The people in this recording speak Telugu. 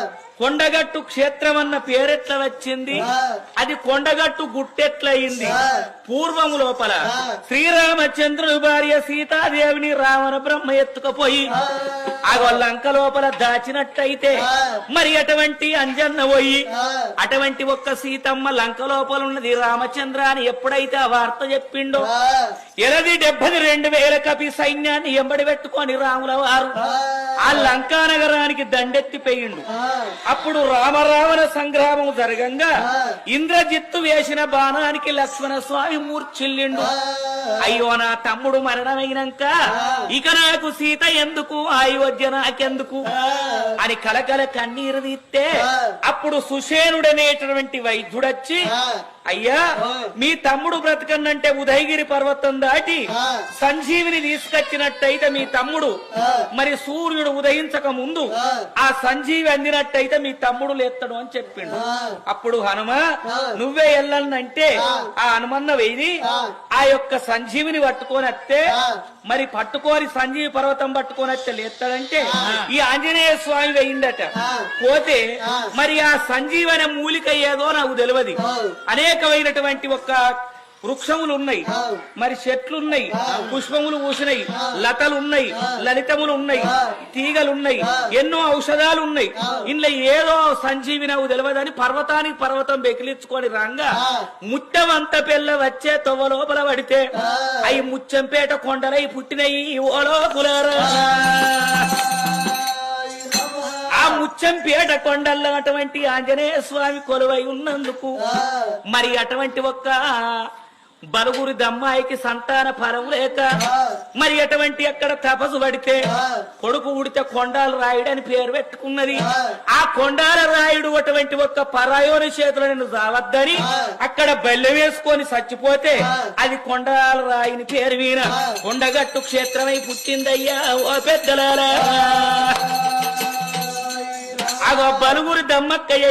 Love. కొండగట్టు క్షేత్రం అన్న పేరెట్ల వచ్చింది. అది కొండగట్టు గుట్టెట్లయింది. పూర్వము లోపల శ్రీరామచంద్రుడు భార్య సీతాదేవిని రావణ బ్రహ్మ ఎత్తుకపోయి ఆ లంక లోపల దాచినట్టయితే మరి అటువంటి అంజన్న పోయి అటువంటి ఒక్క సీతమ్మ లంక లోపల ఉన్నది. రామచంద్ర అని ఎప్పుడైతే ఆ వార్త చెప్పిండో ఎలది డెబ్బది రెండు వేల కపి సైన్యాన్ని ఎంబడి పెట్టుకొని రాముల వారు ఆ లంకా నగరానికి దండెత్తిపోయిండు. అప్పుడు రామరావణ సంగ్రామం జరగంగా ఇంద్రజిత్తు వేసిన బాణానికి లక్ష్మణ స్వామి మూర్ఛిల్లిండు అయ్యో నా తమ్ముడు మరణమైనాక ఇక నాకు సీత ఎందుకు అయోధ్య నాకెందుకు? అని కలకల కన్నీరు తీస్తే అప్పుడు సుషేనుడనేటటువంటి వైద్యుడొచ్చి అయ్యా మీ తమ్ముడు బ్రతకన్నంటే ఉదయగిరి పర్వతం దాటి సంజీవిని తీసుకొచ్చినట్టయితే మీ తమ్ముడు మరి సూర్యుడు ఉదయించక ముందు ఆ. సంజీవి అందినట్టయితే మీ తమ్ముడు లేస్తాడు అని చెప్పిండు. అప్పుడు హనుమ నువ్వే వెళ్ళాలంటే ఆ హనుమన్న వెయ్యి ఆ. యొక్క సంజీవిని పట్టుకొని వస్తే మరి పట్టుకొని సంజీవి పర్వతం పట్టుకొని వస్తే లేస్తాడంటే ఈ ఆంజనేయ స్వామి వెయ్యిందట పోతే మరి ఆ సంజీవన మూలిక ఏదో నాకు తెలియదు. అనేకమైనటువంటి ఒక వృక్షములు ఉన్నాయి మరి చెట్లు ఉన్నాయి పుష్పములు పూసినాయి. లతలు ఉన్నాయి లలితములు ఉన్నాయి తీగలు ఉన్నాయి ఎన్నో ఔషధాలు ఉన్నాయి ఇంట్లో ఏదో సంజీవి నాకు తెలియదని పర్వతానికి పర్వతం బెకిలించుకొని రాంగా ముట్టమంత పిల్ల వచ్చే తొవ్వ లోపల పడితే అవి ముచ్చంపేట కొండలై పుట్టినయి ఓ లోపులారా ఆ. ముచ్చంపేట కొండల్లో అటువంటి ఆంజనేయ స్వామి కొలువై ఉన్నందుకు మరి అటువంటి ఒక్క బలుగురి దమ్మాయికి సంతాన ఫలం లేక మరి అటువంటి అక్కడ తపసు పడితే కొడుకు ఉడితే కొండాల రాయుడు అని పేరు పెట్టుకున్నది. ఆ కొండాల రాయుడు అటువంటి ఒక్క పరాయోని చేతులు నేను రావద్దని అక్కడ బెల్లె వేసుకొని చచ్చిపోతే అది కొండాల రాయిని పేరు వీణ కొండగట్టు క్షేత్రమై పుట్టిందయ్యా ఓ పెద్దలారా. అగో బలుగురి దమ్మక్కయ్య